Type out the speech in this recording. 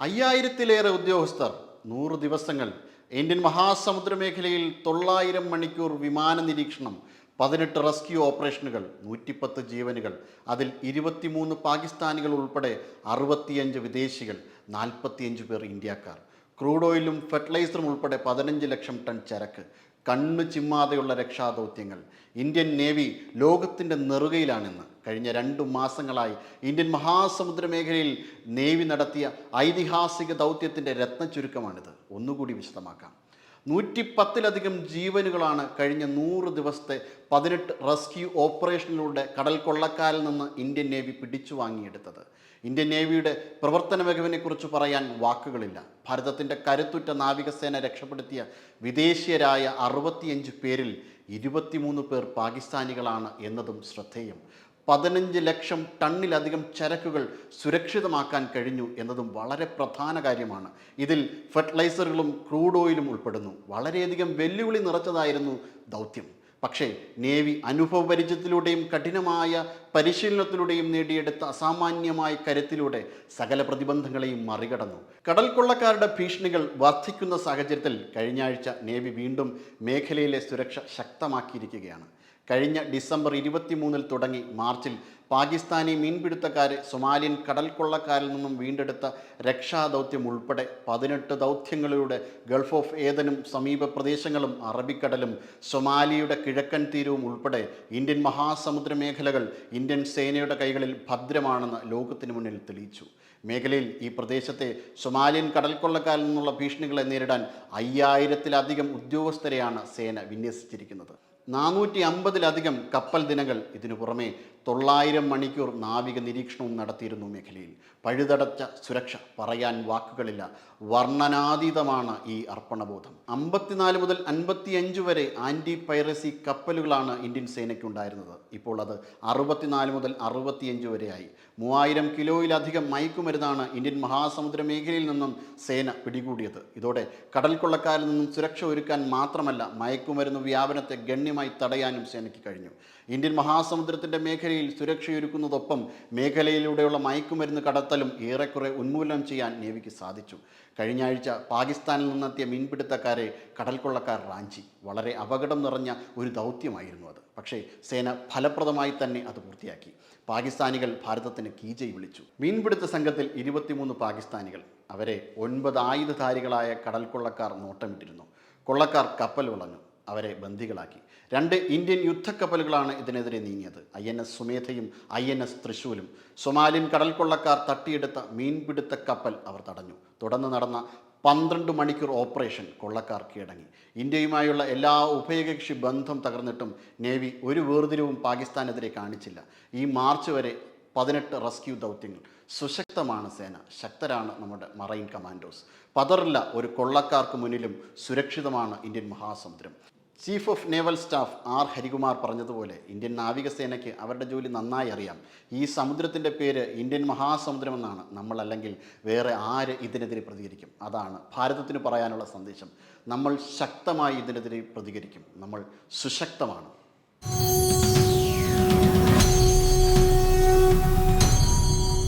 അയ്യായിരത്തിലേറെ ഉദ്യോഗസ്ഥർ നൂറ് ദിവസങ്ങൾ. ഇന്ത്യൻ മഹാസമുദ്ര മേഖലയിൽ തൊള്ളായിരം മണിക്കൂർ വിമാന നിരീക്ഷണം പതിനെട്ട് റെസ്ക്യൂ ഓപ്പറേഷനുകൾ നൂറ്റിപ്പത്ത് ജീവനുകൾ. അതിൽ ഇരുപത്തിമൂന്ന് പാകിസ്ഥാനികൾ ഉൾപ്പെടെ അറുപത്തിയഞ്ച് വിദേശികൾ നാൽപ്പത്തിയഞ്ച് പേർ ഇന്ത്യക്കാർ. ക്രൂഡ് ഓയിലും ഫെർട്ടിലൈസറും ഉൾപ്പെടെ പതിനഞ്ച് ലക്ഷം ടൺ ചരക്ക്. കണ്ണു ചിമ്മാതെയുള്ള രക്ഷാദൗത്യങ്ങൾ. ഇന്ത്യൻ നേവി ലോകത്തിന്റെ നെറുകയിലാണെന്ന് കഴിഞ്ഞ രണ്ടു മാസങ്ങളായി ഇന്ത്യൻ മഹാസമുദ്ര മേഖലയിൽ നേവി നടത്തിയ ഐതിഹാസിക ദൗത്യത്തിന്റെ രത്നചുരുക്കമാണിത് ഒന്നുകൂടി വിശദമാക്കാം. നൂറ്റി പത്തിലധികം ജീവനുകളാണ് കഴിഞ്ഞ നൂറ് ദിവസത്തെ പതിനെട്ട് റെസ്ക്യൂ ഓപ്പറേഷനിലൂടെ കടൽ കൊള്ളക്കാരിൽ നിന്ന് ഇന്ത്യൻ നേവി പിടിച്ചു വാങ്ങിയെടുത്തത്. ഇന്ത്യൻ നേവിയുടെ പ്രവർത്തന മികവിനെക്കുറിച്ച് പറയാൻ വാക്കുകളില്ല. ഭാരതത്തിന്റെ കരുത്തുറ്റ നാവികസേന രക്ഷപ്പെടുത്തിയ വിദേശീയരായ അറുപത്തിയഞ്ച് പേരിൽ ഇരുപത്തിമൂന്ന് പേർ പാകിസ്ഥാനികളാണ് എന്നതും ശ്രദ്ധേയം. പതിനഞ്ച് ലക്ഷം ടണ്ണിലധികം ചരക്കുകൾ സുരക്ഷിതമാക്കാൻ കഴിഞ്ഞു എന്നതും വളരെ പ്രധാന കാര്യമാണ്. ഇതിൽ ഫെർട്ടിലൈസറുകളും ക്രൂഡ് ഓയിലും ഉൾപ്പെടുന്നു. വളരെയധികം വെല്ലുവിളി നിറച്ചതായിരുന്നു ദൗത്യം. പക്ഷേ നേവി അനുഭവ പരിചയത്തിലൂടെയും കഠിനമായ പരിശീലനത്തിലൂടെയും നേടിയെടുത്ത അസാമാന്യമായ കരുത്തിലൂടെ സകല പ്രതിബന്ധങ്ങളെയും മറികടന്നു. കടൽ കൊള്ളക്കാരുടെ ഭീഷണികൾ വർദ്ധിക്കുന്ന സാഹചര്യത്തിൽ കഴിഞ്ഞ ആഴ്ച നേവി വീണ്ടും മേഖലയിലെ സുരക്ഷ ശക്തമാക്കിയിരിക്കുകയാണ്. കഴിഞ്ഞ ഡിസംബർ ഇരുപത്തിമൂന്നിൽ തുടങ്ങി. മാർച്ചിൽ പാകിസ്ഥാനി മീൻപിടുത്തക്കാരെ സൊമാലിയൻ കടൽ കൊള്ളക്കാരിൽ നിന്നും വീണ്ടെടുത്ത രക്ഷാദൗത്യം ഉൾപ്പെടെ പതിനെട്ട് ദൗത്യങ്ങളിലൂടെ ഗൾഫ് ഓഫ് ഏതനും സമീപ പ്രദേശങ്ങളും അറബിക്കടലും സൊമാലിയുടെ കിഴക്കൻ തീരവും ഉൾപ്പെടെ ഇന്ത്യൻ മഹാസമുദ്ര മേഖലകൾ ഇന്ത്യൻ സേനയുടെ കൈകളിൽ ഭദ്രമാണെന്ന് ലോകത്തിനു മുന്നിൽ തെളിയിച്ചു. മേഖലയിൽ ഈ പ്രദേശത്തെ സൊമാലിയൻ കടൽ കൊള്ളക്കാരിൽ നിന്നുള്ള ഭീഷണികളെ നേരിടാൻ അയ്യായിരത്തിലധികം ഉദ്യോഗസ്ഥരെയാണ് സേന വിന്യസിച്ചിരിക്കുന്നത്. നാനൂറ്റി അമ്പതിലധികം കപ്പൽ ദിനങ്ങൾ ഇതിനു പുറമെ തൊള്ളായിരം മണിക്കൂർ നാവിക നിരീക്ഷണവും നടത്തിയിരുന്നു മേഖലയിൽ. പഴുതടച്ച സുരക്ഷ പറയാൻ വാക്കുകളില്ല. വർണനാതീതമാണ് ഈ അർപ്പണബോധം. അമ്പത്തിനാല് മുതൽ അൻപത്തിയഞ്ച് വരെ ആന്റി പൈറസി കപ്പലുകളാണ് ഇന്ത്യൻ സേനയ്ക്കുണ്ടായിരുന്നത്. ഇപ്പോൾ അത് അറുപത്തിനാല് മുതൽ അറുപത്തിയഞ്ച് വരെയായി. മൂവായിരം കിലോയിലധികം മയക്കുമരുന്നാണ് ഇന്ത്യൻ മഹാസമുദ്ര മേഖലയിൽ നിന്നും സേന പിടികൂടിയത്. ഇതോടെ കടൽ കൊള്ളക്കാരിൽ നിന്നും സുരക്ഷ ഒരുക്കാൻ മാത്രമല്ല മയക്കുമരുന്ന് വ്യാപനത്തെ ഗണ്യമായി തടയാനും സേനയ്ക്ക് കഴിഞ്ഞു. ഇന്ത്യൻ മഹാസമുദ്രത്തിന്റെ മേഖലയിൽ സുരക്ഷയൊരുക്കുന്നതൊപ്പം മേഖലയിലൂടെയുള്ള മയക്കുമരുന്ന് കടത്തലും ഏറെക്കുറെ ഉന്മൂലനം ചെയ്യാൻ നേവിക്ക് സാധിച്ചു. കഴിഞ്ഞ ആഴ്ച പാകിസ്ഥാനിൽ നിന്നെത്തിയ മീൻപിടുത്തക്കാരെ കടൽ കൊള്ളക്കാർ റാഞ്ചി. വളരെ അപകടം നിറഞ്ഞ ഒരു ദൗത്യമായിരുന്നു അത്. പക്ഷേ സേന ഫലപ്രദമായി തന്നെ അത് പൂർത്തിയാക്കി. പാകിസ്ഥാനികൾ ഭാരതത്തിന് കീജയി വിളിച്ചു. മീൻപിടുത്ത സംഘത്തിൽ ഇരുപത്തിമൂന്ന് പാകിസ്ഥാനികൾ. അവരെ ഒൻപത് ആയുധധാരികളായ കടൽക്കൊള്ളക്കാർ നോട്ടമിട്ടിരുന്നു. കൊള്ളക്കാർ കപ്പൽ വളഞ്ഞു. അവരെ ബന്ദികളാക്കി. രണ്ട് ഇന്ത്യൻ യുദ്ധക്കപ്പലുകളാണ് ഇതിനെതിരെ നീങ്ങിയത്. ഐ എൻ എസ് സുമേധയും ഐ എൻ എസ് തൃശൂലും. സൊമാലിയൻ കടൽ കൊള്ളക്കാർ തട്ടിയെടുത്ത മീൻപിടുത്ത കപ്പൽ അവർ തടഞ്ഞു. തുടർന്ന് നടന്ന പന്ത്രണ്ട് മണിക്കൂർ ഓപ്പറേഷൻ കൊള്ളക്കാർ കീഴടങ്ങി. ഇന്ത്യയുമായുള്ള എല്ലാ ഉഭയകക്ഷി ബന്ധം തകർന്നിട്ടും നേവി ഒരു വേർതിരിവും പാകിസ്ഥാനെതിരെ കാണിച്ചില്ല. ഈ മാർച്ച് വരെ പതിനെട്ട് റെസ്ക്യൂ ദൗത്യങ്ങൾ. സുശക്തമാണ് സേന. ശക്തരാണ് നമ്മുടെ മറൈൻ കമാൻഡോസ്. പതറില്ല ഒരു കൊള്ളക്കാർക്ക് മുന്നിലും സുരക്ഷിതമാണ് Indian Mahasamudram. Chief of naval staff R Harikumar പറഞ്ഞതുപോലെ ഇന്ത്യൻ നാവികസേനയ്ക്ക് അവരുടെ ജോലി നന്നായി അറിയാം. ഈ സമുദ്രത്തിന്റെ പേര് ഇന്ത്യൻ മഹാസമുദ്രമെന്നാണ്. നമ്മളല്ലെങ്കിൽ വേറെ ആര് ഇതിനെതിരെ പ്രതികരിക്കും? അതാണ് ഭാരതത്തിന് പറയാനുള്ള സന്ദേശം. നമ്മൾ ശക്തമായി ഇതിനെതിരെ പ്രതികരിക്കും. നമ്മൾ സുശക്തമാണ്.